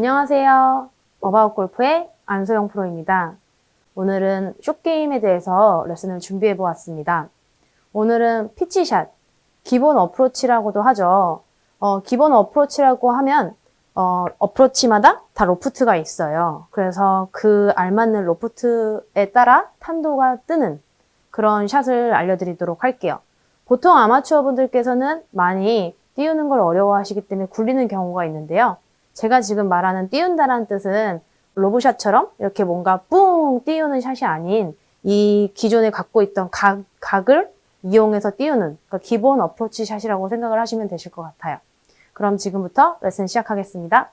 안녕하세요. 어바웃 골프의 안소영 프로입니다. 오늘은 숏게임에 대해서 레슨을 준비해 보았습니다. 오늘은 피치샷, 기본 어프로치라고도 하죠. 어, 기본 어프로치라고 하면 어, 어프로치마다 다 로프트가 있어요. 그래서 그 알맞는 로프트에 따라 탄도가 뜨는 그런 샷을 알려드리도록 할게요. 보통 아마추어 분들께서는 많이 띄우는 걸 어려워하시기 때문에 굴리는 경우가 있는데요. 제가 지금 말하는 띄운다라는 뜻은 로브샷처럼 이렇게 뭔가 뿡 띄우는 샷이 아닌 이 기존에 갖고 있던 각, 각을 이용해서 띄우는 그러니까 기본 어프로치 샷이라고 생각을 하시면 되실 것 같아요. 그럼 지금부터 레슨 시작하겠습니다.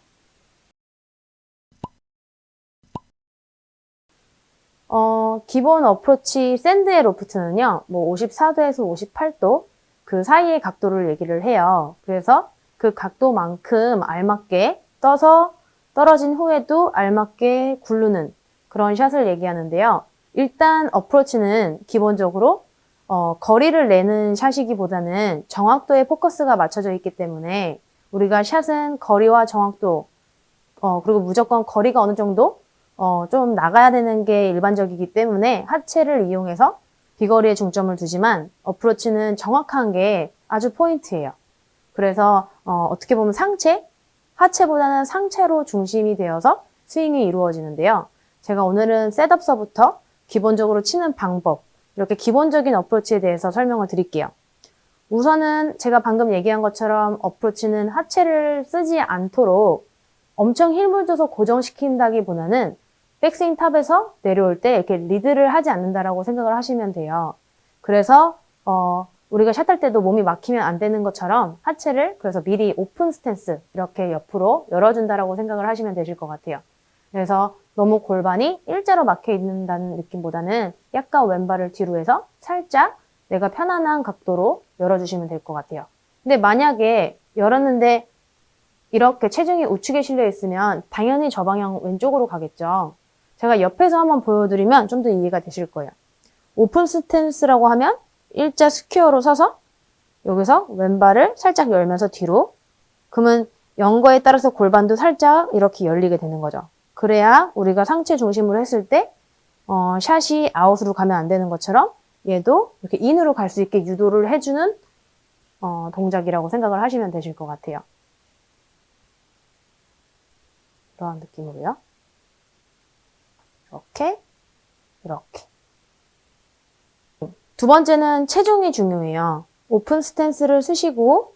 어, 기본 어프로치 샌드의 로프트는요, 뭐 54도에서 58도 그 사이의 각도를 얘기를 해요. 그래서 그 각도만큼 알맞게 떠서 떨어진 후에도 알맞게 굴르는 그런 샷을 얘기하는데요. 일단 어프로치는 기본적으로 어, 거리를 내는 샷이기보다는 정확도에 포커스가 맞춰져 있기 때문에 우리가 샷은 거리와 정확도 어, 그리고 무조건 거리가 어느 정도 어, 좀 나가야 되는 게 일반적이기 때문에 하체를 이용해서 비거리에 중점을 두지만 어프로치는 정확한 게 아주 포인트예요. 그래서 어, 어떻게 보면 상체, 하체보다는 상체로 중심이 되어서 스윙이 이루어지는데요. 제가 오늘은 셋업서부터 기본적으로 치는 방법, 이렇게 기본적인 어프로치에 대해서 설명을 드릴게요. 우선은 제가 방금 얘기한 것처럼 어프로치는 하체를 쓰지 않도록 엄청 힘을 줘서 고정시킨다기보다는 백스윙 탑에서 내려올 때 이렇게 리드를 하지 않는다라고 생각을 하시면 돼요. 그래서 어, 우리가 샷할 때도 몸이 막히면 안 되는 것처럼 하체를 그래서 미리 오픈 스탠스 이렇게 옆으로 열어준다라고 생각을 하시면 되실 것 같아요. 그래서 너무 골반이 일자로 막혀 있는다는 느낌보다는 약간 왼발을 뒤로 해서 살짝 내가 편안한 각도로 열어주시면 될 것 같아요. 근데 만약에 열었는데 이렇게 체중이 우측에 실려 있으면 당연히 저 방향 왼쪽으로 가겠죠. 제가 옆에서 한번 보여드리면 좀 더 이해가 되실 거예요. 오픈 스탠스라고 하면 일자 스퀘어로 서서 여기서 왼발을 살짝 열면서 뒤로 그러면 연 거에 따라서 골반도 살짝 이렇게 열리게 되는 거죠. 그래야 우리가 상체 중심으로 했을 때 어, 샷이 아웃으로 가면 안 되는 것처럼 얘도 이렇게 인으로 갈 수 있게 유도를 해주는 어, 동작이라고 생각을 하시면 되실 것 같아요. 이러한 느낌으로요. 이렇게, 이렇게. 두 번째는 체중이 중요해요. 오픈 스탠스를 쓰시고,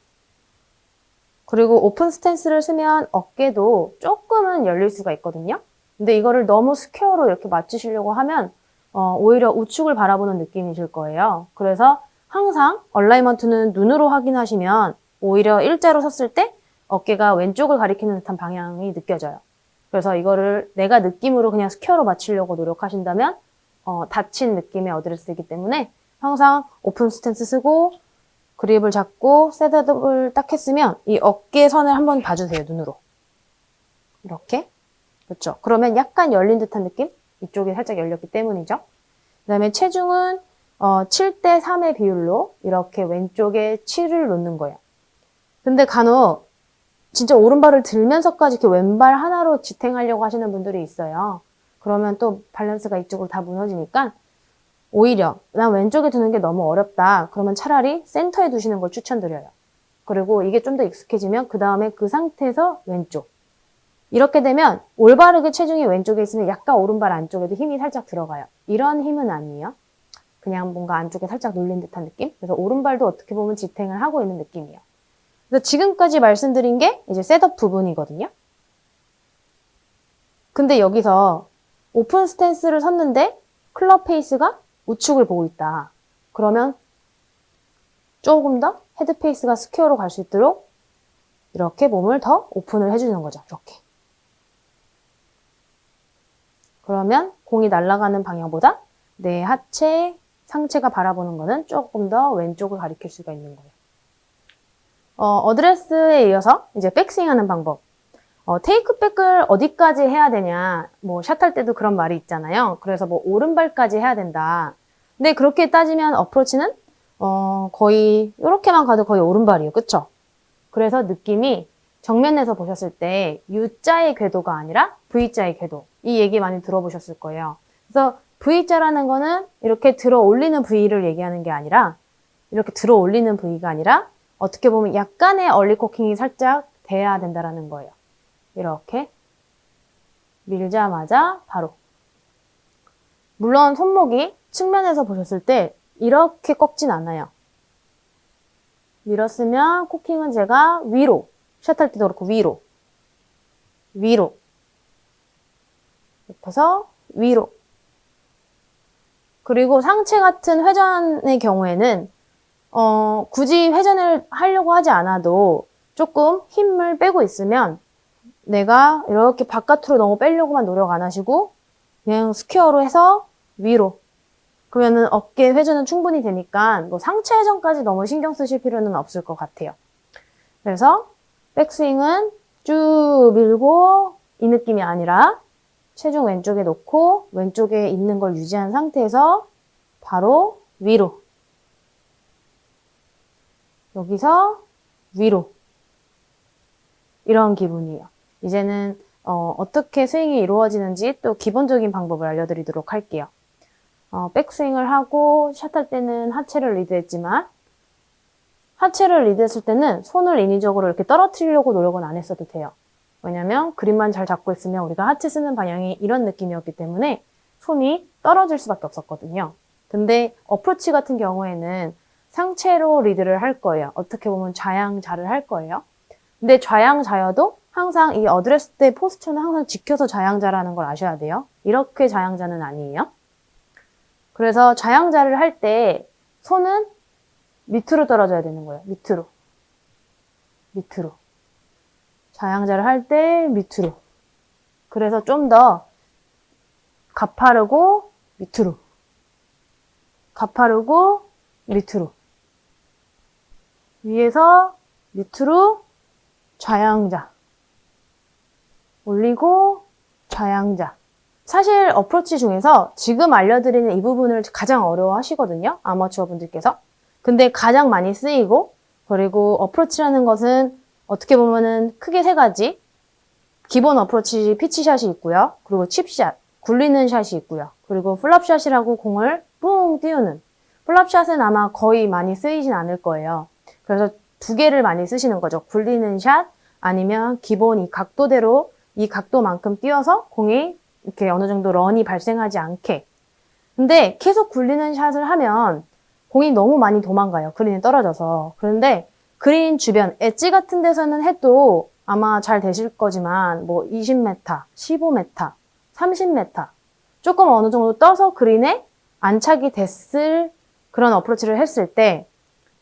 그리고 오픈 스탠스를 쓰면 어깨도 조금은 열릴 수가 있거든요. 근데 이거를 너무 스퀘어로 이렇게 맞추시려고 하면 어, 오히려 우측을 바라보는 느낌이실 거예요. 그래서 항상 얼라이먼트는 눈으로 확인하시면 오히려 일자로 섰을 때 어깨가 왼쪽을 가리키는 듯한 방향이 느껴져요. 그래서 이거를 내가 느낌으로 그냥 스퀘어로 맞추려고 노력하신다면 어, 다친 느낌의 어드레스이기 때문에 항상 오픈 스탠스 쓰고 그립을 잡고 셋업을 딱 했으면 이 어깨 선을 한번 봐주세요 눈으로. 이렇게. 그렇죠? 그러면 약간 열린 듯한 느낌? 이쪽이 살짝 열렸기 때문이죠. 그 다음에 체중은 어, 7대 3의 비율로 이렇게 왼쪽에 7을 놓는 거예요. 근데 간혹 진짜 오른발을 들면서까지 이렇게 왼발 하나로 지탱하려고 하시는 분들이 있어요. 그러면 또 밸런스가 이쪽으로 다 무너지니까 오히려 난 왼쪽에 두는 게 너무 어렵다. 그러면 차라리 센터에 두시는 걸 추천드려요. 그리고 이게 좀 더 익숙해지면 그 다음에 그 상태에서 왼쪽. 이렇게 되면 올바르게 체중이 왼쪽에 있으면 약간 오른발 안쪽에도 힘이 살짝 들어가요. 이런 힘은 아니에요. 그냥 뭔가 안쪽에 살짝 눌린 듯한 느낌? 그래서 오른발도 어떻게 보면 지탱을 하고 있는 느낌이에요. 그래서 지금까지 말씀드린 게 이제 셋업 부분이거든요. 근데 여기서 오픈 스탠스를 섰는데 클럽 페이스가 우측을 보고 있다. 그러면 조금 더 헤드 페이스가 스퀘어로 갈 수 있도록 이렇게 몸을 더 오픈을 해주는 거죠. 이렇게. 그러면 공이 날아가는 방향보다 내 하체, 상체가 바라보는 거는 조금 더 왼쪽을 가리킬 수가 있는 거예요. 어, 어드레스에 이어서 이제 백스윙 하는 방법. 어, 테이크백을 어디까지 해야 되냐. 뭐, 샷할 때도 그런 말이 있잖아요. 그래서 뭐, 오른발까지 해야 된다. 근데 그렇게 따지면 어프로치는, 어, 거의, 이렇게만 가도 거의 오른발이에요. 그쵸? 그래서 느낌이 정면에서 보셨을 때 U자의 궤도가 아니라 V자의 궤도. 이 얘기 많이 들어보셨을 거예요. 그래서 V자라는 거는 이렇게 들어 올리는 V를 얘기하는 게 아니라 이렇게 들어 올리는 V가 아니라 어떻게 보면 약간의 얼리 코킹이 살짝 돼야 된다라는 거예요. 이렇게 밀자마자 바로. 물론 손목이 측면에서 보셨을 때 이렇게 꺾진 않아요. 밀었으면 코킹은 제가 위로, 샷할 때도 그렇고 위로, 위로, 옆에서 위로. 그리고 상체 같은 회전의 경우에는 어, 굳이 회전을 하려고 하지 않아도 조금 힘을 빼고 있으면 내가 이렇게 바깥으로 너무 빼려고만 노력 안 하시고 그냥 스퀘어로 해서 위로 그러면은 어깨 회전은 충분히 되니까 뭐 상체 회전까지 너무 신경 쓰실 필요는 없을 것 같아요. 그래서 백스윙은 쭉 밀고 이 느낌이 아니라 체중 왼쪽에 놓고 왼쪽에 있는 걸 유지한 상태에서 바로 위로 여기서 위로 이런 기분이에요. 이제는 어, 어떻게 스윙이 이루어지는지 또 기본적인 방법을 알려드리도록 할게요. 어, 백스윙을 하고 샷할 때는 하체를 리드했지만 하체를 리드했을 때는 손을 인위적으로 이렇게 떨어뜨리려고 노력은 안 했어도 돼요. 왜냐면 그립만 잘 잡고 있으면 우리가 하체 쓰는 방향이 이런 느낌이었기 때문에 손이 떨어질 수밖에 없었거든요. 근데 어프로치 같은 경우에는 상체로 리드를 할 거예요. 어떻게 보면 좌양자를 할 거예요. 근데 좌양자여도 항상 이 어드레스 때 포스처는 항상 지켜서 좌양자라는 걸 아셔야 돼요. 이렇게 좌양자는 아니에요. 그래서 좌양자를 할 때 손은 밑으로 떨어져야 되는 거예요. 밑으로. 밑으로. 좌양자를 할 때 밑으로. 그래서 좀 더 가파르고 밑으로. 가파르고 밑으로. 위에서 밑으로 좌양자. 올리고 좌양자. 사실 어프로치 중에서 지금 알려드리는 이 부분을 가장 어려워 하시거든요. 아마추어 분들께서. 근데 가장 많이 쓰이고, 그리고 어프로치라는 것은 어떻게 보면은 크게 세 가지. 기본 어프로치 피치샷이 있고요. 그리고 칩샷, 굴리는 샷이 있고요. 그리고 플랍샷이라고 공을 뿡 띄우는. 플랍샷은 아마 거의 많이 쓰이진 않을 거예요. 그래서 두 개를 많이 쓰시는 거죠. 굴리는 샷, 아니면 기본 이 각도대로 이 각도만큼 띄워서 공이 이렇게 어느 정도 런이 발생하지 않게. 근데 계속 굴리는 샷을 하면 공이 너무 많이 도망가요. 그린에 떨어져서. 그런데 그린 주변, 엣지 같은 데서는 해도 아마 잘 되실 거지만 뭐 20m, 15m, 30m 조금 어느 정도 떠서 그린에 안착이 됐을 그런 어프로치를 했을 때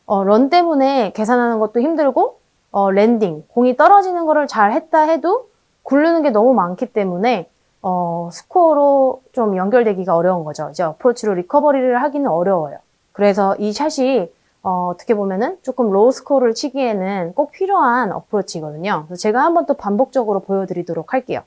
어, 런 때문에 계산하는 것도 힘들고 어, 랜딩, 공이 떨어지는 거를 잘 했다 해도 굴르는 게 너무 많기 때문에 어, 스코어로 좀 연결되기가 어려운 거죠. 이제 어프로치로 리커버리를 하기는 어려워요. 그래서 이 샷이 어, 어떻게 보면은 조금 로우 스코어를 치기에는 꼭 필요한 어프로치거든요. 그래서 제가 한번 또 반복적으로 보여드리도록 할게요.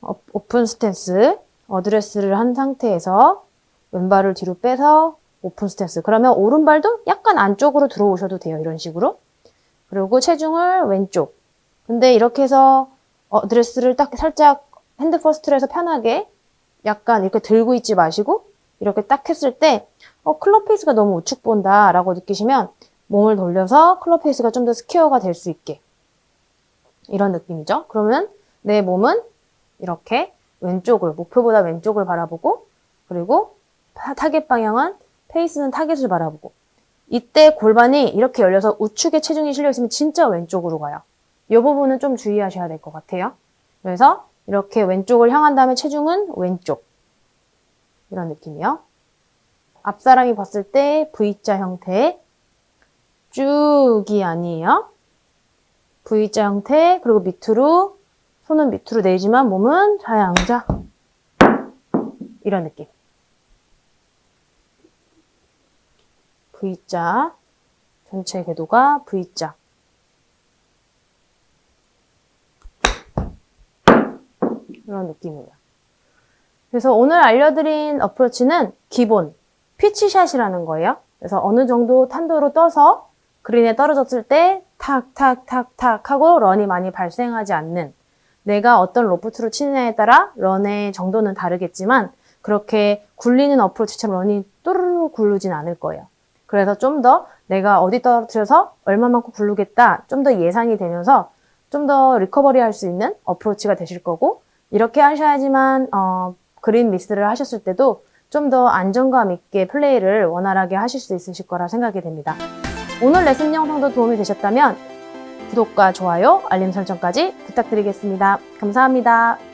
어, 오픈 스탠스, 어드레스를 한 상태에서 왼발을 뒤로 빼서 오픈 스탠스. 그러면 오른발도 약간 안쪽으로 들어오셔도 돼요. 이런 식으로. 그리고 체중을 왼쪽. 근데 이렇게 해서 어 드레스를 딱 살짝 핸드 퍼스트로 해서 편하게 약간 이렇게 들고 있지 마시고 이렇게 딱 했을 때 어, 클럽 페이스가 너무 우측 본다 라고 느끼시면 몸을 돌려서 클럽 페이스가 좀 더 스퀘어가 될 수 있게 이런 느낌이죠. 그러면 내 몸은 이렇게 왼쪽을 목표보다 왼쪽을 바라보고 그리고 타- 타겟 방향은 페이스는 타겟을 바라보고 이때 골반이 이렇게 열려서 우측에 체중이 실려 있으면 진짜 왼쪽으로 가요. 이 부분은 좀 주의하셔야 될 것 같아요. 그래서 이렇게 왼쪽을 향한 다음에 체중은 왼쪽. 이런 느낌이요. 앞사람이 봤을 때 V자 형태. 쭉이 아니에요. V자 형태, 그리고 밑으로, 손은 밑으로 내지만 몸은 좌양자. 이런 느낌. V자. 전체 궤도가 V자. 이런 느낌이에요. 그래서 오늘 알려드린 어프로치는 기본 피치샷이라는 거예요. 그래서 어느 정도 탄도로 떠서 그린에 떨어졌을 때 탁, 탁, 탁, 탁 하고 런이 많이 발생하지 않는 내가 어떤 로프트로 치느냐에 따라 런의 정도는 다르겠지만 그렇게 굴리는 어프로치처럼 런이 또르르 굴르진 않을 거예요. 그래서 좀 더 내가 어디 떨어뜨려서 얼마만큼 굴르겠다 좀 더 예상이 되면서 좀 더 리커버리 할 수 있는 어프로치가 되실 거고 이렇게 하셔야지만 어, 그린 미스를 하셨을 때도 좀 더 안정감 있게 플레이를 원활하게 하실 수 있으실 거라 생각이 됩니다. 오늘 레슨 영상도 도움이 되셨다면 구독과 좋아요, 알림 설정까지 부탁드리겠습니다. 감사합니다.